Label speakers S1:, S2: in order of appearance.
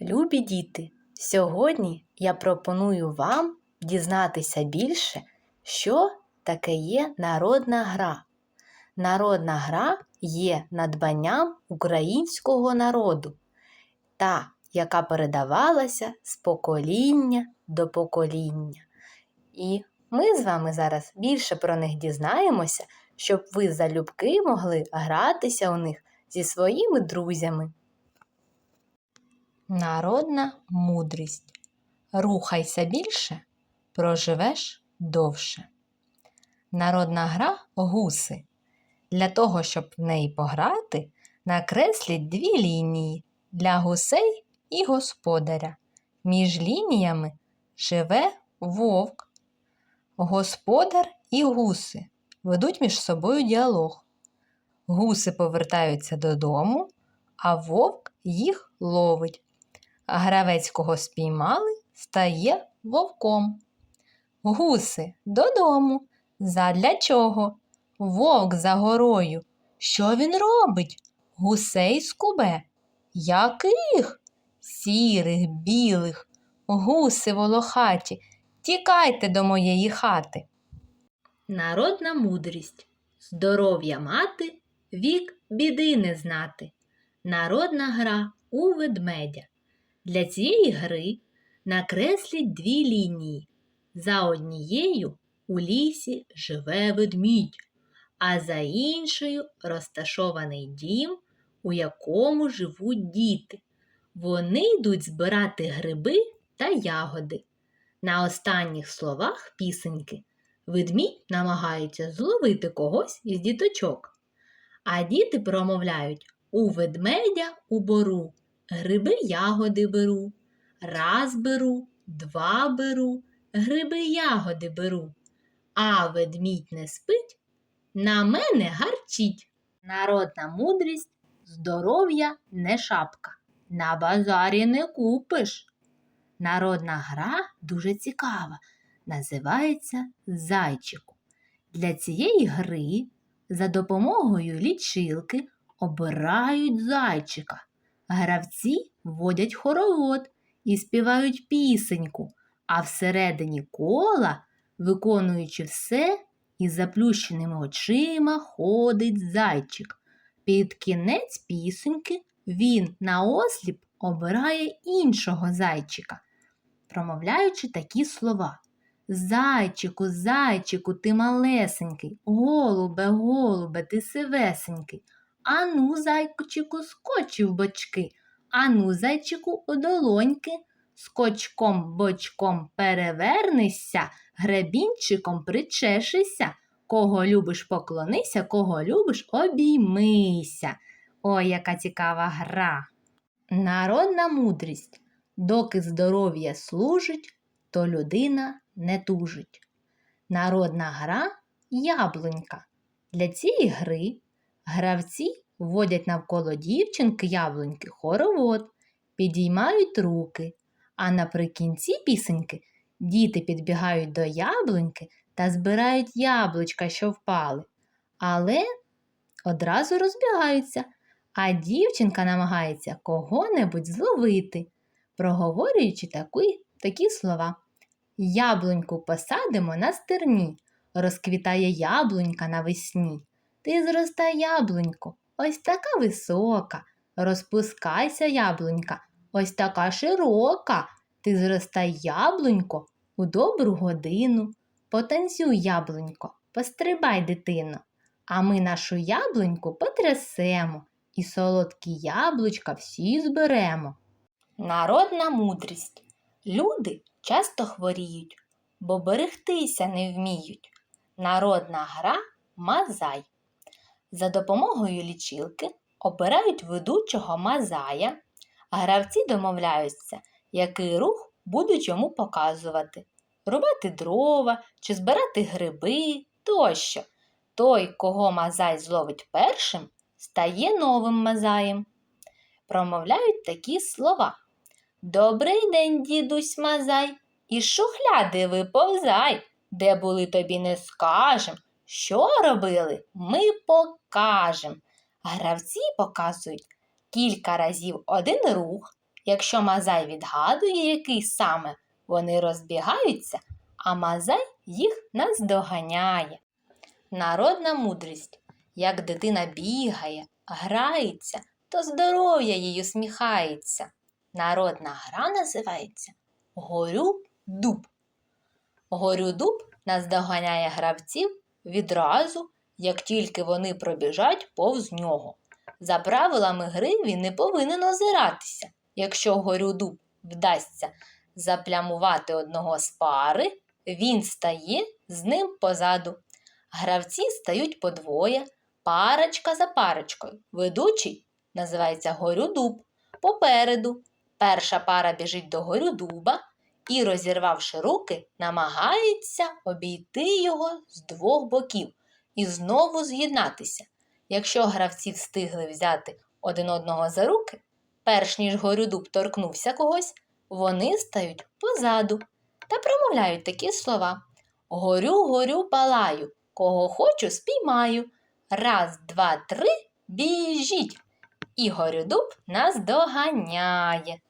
S1: Любі діти, сьогодні я пропоную вам дізнатися більше, що таке є народна гра. Народна гра є надбанням українського народу, та, яка передавалася з покоління до покоління. І ми з вами зараз більше про них дізнаємося, щоб ви залюбки могли гратися у них зі своїми друзями. Народна мудрість. Рухайся більше, проживеш довше. Народна гра гуси. Для того, щоб в неї пограти, накресліть дві лінії для гусей і господаря. Між лініями живе вовк. Господар і гуси ведуть між собою діалог. Гуси повертаються додому, а вовк їх ловить. Гравець, кого спіймали, стає вовком. Гуси додому. Задля чого? Вовк за горою. Що він робить? Гусей скубе. Яких? Сірих, білих, гуси волохаті. Тікайте до моєї хати. Народна мудрість. Здоров'я мати, вік біди не знати. Народна гра у ведмедя. Для цієї гри накресліть дві лінії. За однією у лісі живе ведмідь, а за іншою розташований дім, у якому живуть діти. Вони йдуть збирати гриби та ягоди. На останніх словах пісеньки ведмідь намагається зловити когось із діточок. А діти промовляють у ведмедя у бору, гриби ягоди беру, раз беру, два беру, гриби ягоди беру. А ведмідь не спить, на мене гарчить. Народна мудрість здоров'я не шапка. На базарі не купиш. Народна гра дуже цікава, називається зайчику. Для цієї гри за допомогою лічилки обирають зайчика. Гравці водять хоровод і співають пісеньку, а всередині кола, виконуючи все, із заплющеними очима ходить зайчик. Під кінець пісеньки він наосліп обирає іншого зайчика, промовляючи такі слова. Зайчику, зайчику, ти малесенький, голубе, голубе, ти сивесенький. Ану, зайчику, скочив бочки, ану, зайчику, у долоньки. Скочком бочком перевернися, гребінчиком причешися. Кого любиш, поклонися, кого любиш, обіймися. Ой, яка цікава гра. Народна мудрість. Доки здоров'я служить, то людина не тужить. Народна гра яблунька. Для цієї гри гравці водять навколо дівчинки яблуньки хоровод, підіймають руки, а наприкінці пісеньки діти підбігають до яблуньки та збирають яблучка, що впали. Але одразу розбігаються, а дівчинка намагається кого-небудь зловити, проговорюючи такі, такі слова. Яблуньку посадимо на стерні, розквітає яблунька навесні. Ти зростай, яблунько, ось така висока, розпускайся, яблунька, ось така широка. Ти зростай, яблунько, у добру годину. Потанцюй, яблунько, пострибай, дитино, а ми нашу яблуньку потрясемо і солодкі яблучка всі зберемо. Народна мудрість. Люди часто хворіють, бо берегтися не вміють. Народна гра мазай. За допомогою лічилки обирають ведучого мазая, а гравці домовляються, який рух будуть йому показувати рубати дрова чи збирати гриби тощо. Той, кого мазай зловить першим, стає новим мазаєм. Промовляють такі слова. Добрий день, дідусь Мазай, із шухляди виповзай, де були тобі не скажем. Що робили, ми покажем. Гравці показують кілька разів один рух, Якщо Мазай відгадує, який саме, вони розбігаються, а Мазай їх наздоганяє. Народна мудрість. Як дитина бігає, грається, то здоров'я їй усміхається. Народна гра називається Горю дуб. Горю дуб наздоганяє гравців відразу, як тільки вони пробіжать повз нього. За правилами гри він не повинен озиратися. Якщо горю дуб вдасться заплямувати одного з пари, він стає з ним позаду. Гравці стають по двоє, парочка за парочкою. Ведучий називається горюдуб. Попереду перша пара біжить до горюдуба і, розірвавши руки, намагається обійти його з двох боків і знову з'єднатися. Якщо гравці встигли взяти один одного за руки, перш ніж горюдуб торкнувся когось, вони стають позаду та промовляють такі слова. Горю, горю, палаю, кого хочу, спіймаю. Раз, два, три, біжіть. І горюдуб нас доганяє.